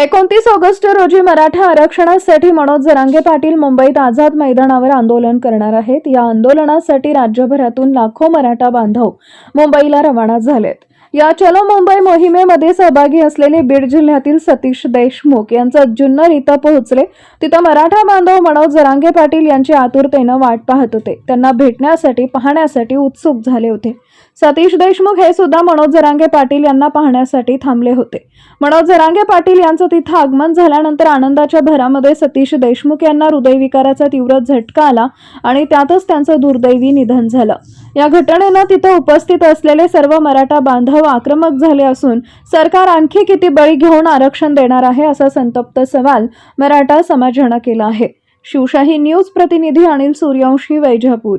एकोणतीस ऑगस्ट रोजी मराठा आरक्षणासाठी मनोज जरांगे पाटील मुंबईत आझाद मैदानावर आंदोलन करणार आहेत. या आंदोलनासाठी राज्यभरातून लाखो मराठा बांधव मुंबईला रवाना झालेत. या चलो मुंबई मोहिमेमध्ये सहभागी असलेले बीड जिल्ह्यातील सतीश देशमुख यांचं जुन्नर इथं पोहोचले. तिथं मराठा बांधव मनोज जरांगे पाटील यांची आतुरतेनं वाट पाहत होते. त्यांना भेटण्यासाठी पाहण्यासाठी उत्सुक झाले होते. सतीश देशमुख हे सुद्धा मनोज जरांगे पाटील यांना पाहण्यासाठी थांबले होते. मनोज जरांगे पाटील यांचं तिथं आगमन झाल्यानंतर आनंदाच्या भरामध्ये सतीश देशमुख यांना हृदयविकाराचा तीव्र झटका आला आणि त्यातच त्यांचं दुर्दैवी निधन झालं. या घटनेनं तिथं उपस्थित असलेले सर्व मराठा बांधव आक्रमक झाले असून सरकार आणखी किती बळी घेऊन आरक्षण देणार आहे असा संतप्त सवाल मराठा समाजानं केला आहे. शिवशाही न्यूज प्रतिनिधी अनिल सूर्यवंशी वैजापूर.